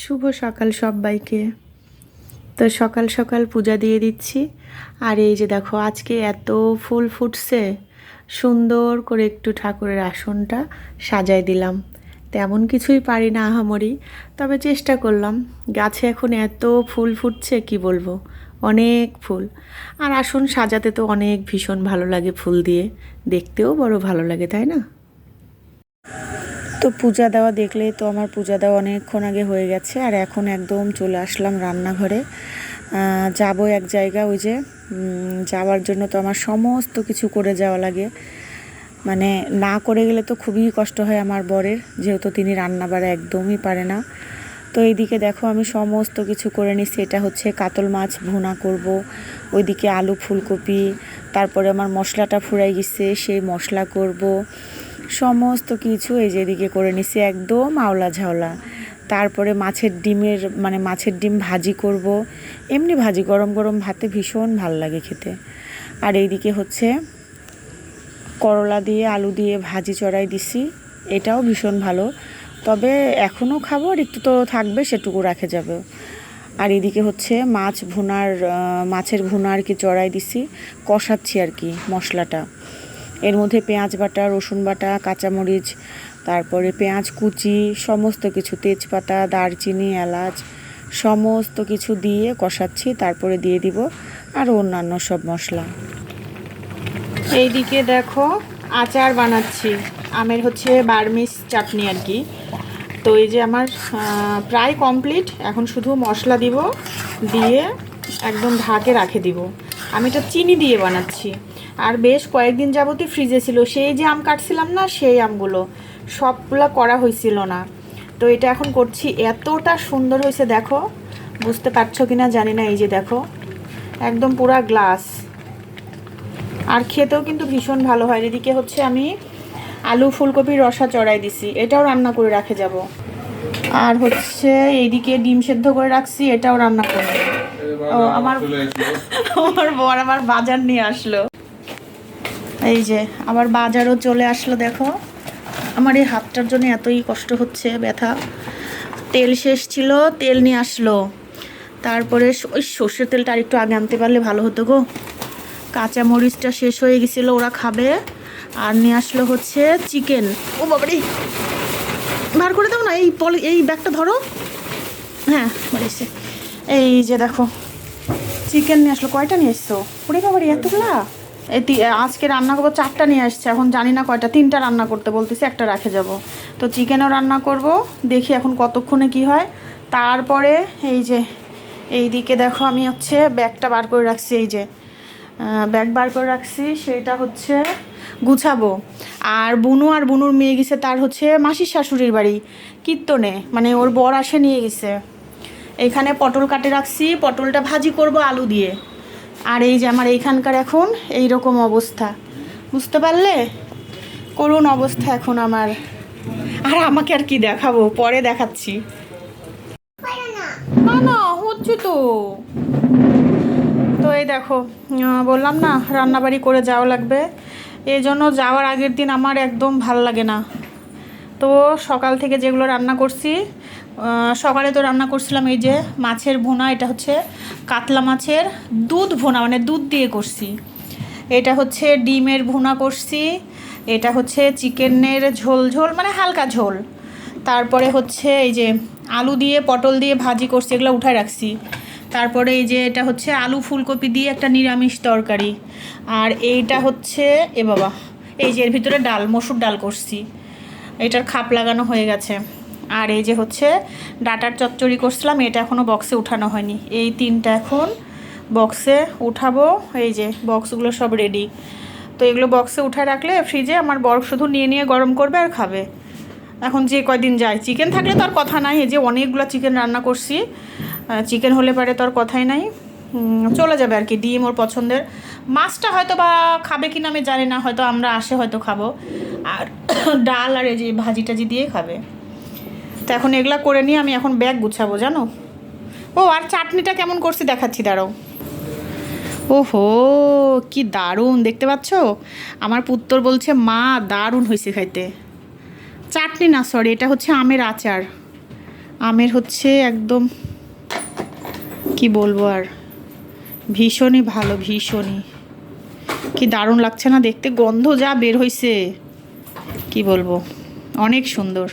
শুভ সকাল সবাইকে। তো সকাল সকাল পূজা দিয়ে দিচ্ছি। আর এই যে দেখো, আজকে এত ফুল ফুটছে, সুন্দর করে একটু ঠাকুরের আসনটা সাজাই দিলাম। তেমন কিছুই পারি না আহামরি, তবে চেষ্টা করলাম। গাছে এখন এত ফুল ফুটছে, কি বলব? অনেক ফুল। আর আসন সাজাতে তো অনেক ভীষণ ভালো লাগে ফুল দিয়ে। দেখতেও বড় ভালো লাগে, তাই না? তো পূজা দেওয়া দেখলে তো আমার পূজা দেওয়া অনেকক্ষণ আগে হয়ে গেছে, আর এখন একদম চলে আসলাম রান্নাঘরে। যাব এক জায়গা ওই যে যাওয়ার জন্য তো আমার সমস্ত কিছু করে যাওয়া লাগে। মানে না করে গেলে তো খুবই কষ্ট হয় আমার বরের, যেহেতু তিনি রান্না বাড়া একদমই পারে না। তো এইদিকে দেখো আমি সমস্ত কিছু করে নিচ্ছি, এটা হচ্ছে কাতল মাছ ভুনা করব, ওইদিকে আলু ফুলকপি, তারপরে আমার মশলাটা ফুরাই গেছে, সেই মশলা করব সমস্ত কিছু এই যে এদিকে করে নিছি, একদম আওলা ঝাওলা। তারপরে মাছের ডিমের মানে মাছের ডিম ভাজি করব। এমনি ভাজি, গরম গরম ভাতে ভীষণ ভালো লাগে খেতে। আর এইদিকে হচ্ছে করলা দিয়ে, আলু দিয়ে ভাজি চড়াই দিছি, এটাও ভীষণ ভালো। তবে এখনও খাব আর একটু তো থাকবে, সেটুকু রাখে যাবে। আর এদিকে হচ্ছে মাছ ভুনার মাছের ভুনা আর কি চড়াই দিছি, কষাচ্ছি আর কি মশলাটা। এর মধ্যে পেঁয়াজ বাটা, রসুন বাটা, কাঁচামরিচ, তারপরে পেঁয়াজ, কুচি, সমস্ত কিছু তেজপাতা, দারচিনি, এলাচ, সমস্ত কিছু দিয়ে কষাচ্ছি, তারপরে দিয়ে দিব আর অন্যান্য সব মশলা। এইদিকে দেখো আচার বানাচ্ছি। আমের হচ্ছে বার্মিস চাটনি আর কি। তো এই যে আমার প্রায় কমপ্লিট। এখন শুধু মশলা দিব, দিয়ে একদম ঢাকে রাখে দিব। আমি এটা চিনি দিয়ে বানাচ্ছি। আর বেশ কয়েকদিন যাবতই ফ্রিজে ছিল। সেই যে আম কাটছিলাম না সেই আমগুলো সবগুলো করা হয়েছিল না। তো এটা এখন করছি। এতটা সুন্দর হয়েছে দেখো। বুঝতে পারছ কি না জানি না এই যে দেখো। একদম পুরা গ্লাস আর খেতেও কিন্তু ভীষণ ভালো হয়। এদিকে হচ্ছে আমি আলু ফুলকপির রসা চড়াই দিছি। এটাও রান্না করে রাখে যাব। আর হচ্ছে এইদিকে ডিম সেদ্ধ করে রাখছি এটাও রান্না করব ও আমার আমার বর আমার বাজার নিয়ে আসলো। এই যে, আবার বাজারও চলে আসলো, দেখো। আমার এই হাতটার জন্য এতই কষ্ট হচ্ছে, ব্যথা। তেল শেষ ছিল, তেল নিয়ে আসলো। তারপরে ওই সর্ষের তেলটা আর একটু আগে আনতে পারলে ভালো হতো গো। কাঁচা মরিচটা শেষ হয়ে গেছিল, ওরা খাবে। আর নিয়ে আসলো হচ্ছে চিকেন। ও বাবারি! বার করে দাও না, এই পলি এই ব্যাগটা ধরো। হ্যাঁ বাড়িছে এই যে দেখো, চিকেন নিয়ে আসলো। কয়টা নিয়ে এসছো? ওরে বাবারি, এতগুলা? এই আজকে রান্না করব, চারটা নিয়ে আসছে, এখন জানি না কয়টা, তিনটা রান্না করতে বলতেছি, একটা রাখে যাব। তো চিকেনও রান্না করব, দেখি এখন কতক্ষণে কি হয়। তারপরে এই যে এই দিকে দেখো আমি হচ্ছে ব্যাগটা বার করে রাখছি, এই যে ব্যাগ বার করে রাখছি, সেটা হচ্ছে গুছাবো। আর বুনু আর বুনুর মেয়ে গেছে, তার হচ্ছে মাসির শাশুড়ির বাড়ি, কীর্তনে মানে ওর বর আসে নিয়ে গেছে। এখানে পটল কাটে রাখছি, পটলটা ভাজি করব আলু দিয়ে। আর এই যে আমার এইখানকার এখন এই রকম অবস্থা। বুঝতে পারলে? করুণ অবস্থা এখন আমার। আর আমাকে আর কি দেখাবো? পরে দেখাচ্ছি। না না, হচ্ছে তো। তো এই দেখো বললাম না, রান্নাবাড়ি করে যাওয়া লাগবে। এই জন্য যাওয়ার আগের দিন আমার একদম ভালো লাগে না। তো সকাল থেকে যেগুলো রান্না করছি সকালে তো রান্না করছিলাম এই যে মাছের ভুনা, এটা হচ্ছে কাতলা মাছের দুধ ভুনা মানে দুধ দিয়ে করছি। এটা হচ্ছে ডিমের ভুনা করছি, এটা হচ্ছে চিকেনের ঝোল ঝোল মানে হালকা ঝোল। তারপরে হচ্ছে এই যে আলু দিয়ে, পটল দিয়ে ভাজি করছি, এগুলো উঠায় রাখছি। তারপরে এই যে এটা হচ্ছে আলু ফুলকপি দিয়ে একটা নিরামিষ তরকারি। আর এইটা হচ্ছে, এ বাবা, এই যে এর ভিতরে ডাল, মসুর ডাল করছি। এটার খাপ লাগানো হয়ে গেছে। আর এই যে হচ্ছে ডাটার চচ্চড়ি করছিলাম, এটা এখনও বক্সে উঠানো হয়নি। এই তিনটা এখন বক্সে উঠাবো। এই যে বক্সগুলো সব রেডি তো এগুলো বক্সে উঠায় রাখলে ফ্রিজে আমার বরফ শুধু নিয়ে নিয়ে গরম করবে আর খাবে। এখন যে কয়দিন যায় চিকেন থাকলে তো আর কথা নাই। এই যে অনেকগুলো চিকেন রান্না করছি। চিকেন হলে পারে তো আর কথাই নাই। চলে যাবে আর কি, ডিম ওর পছন্দের। মাছটা হয়তো বা খাবে কিনা আমি জানি না, হয়তো আমরা আসে হয়তো খাব। আর ডাল আর এই যে ভাজি টাজি দিয়ে খাবে। তো এখন এগুলা করে নিয়ে আমি এখন ব্যাগ গুছাবো, জানো? ও, আর চাটনিটা কেমন করছি দেখাচ্ছি, দাঁড়াও। ওহো, কি দারুণ, দেখতে পাচ্ছ? আমার পুত্তর বলছে, মা, দারুণ হয়েছে খাইতে। চাটনি না সরি এটা হচ্ছে আমের আচার। আমের হচ্ছে একদম, কি বলব আর? ভীষণই ভালো, ভীষণই। কি দারুণ লাগছে না দেখতে? গন্ধ যা বের হইছে। কি বলব? অনেক সুন্দর।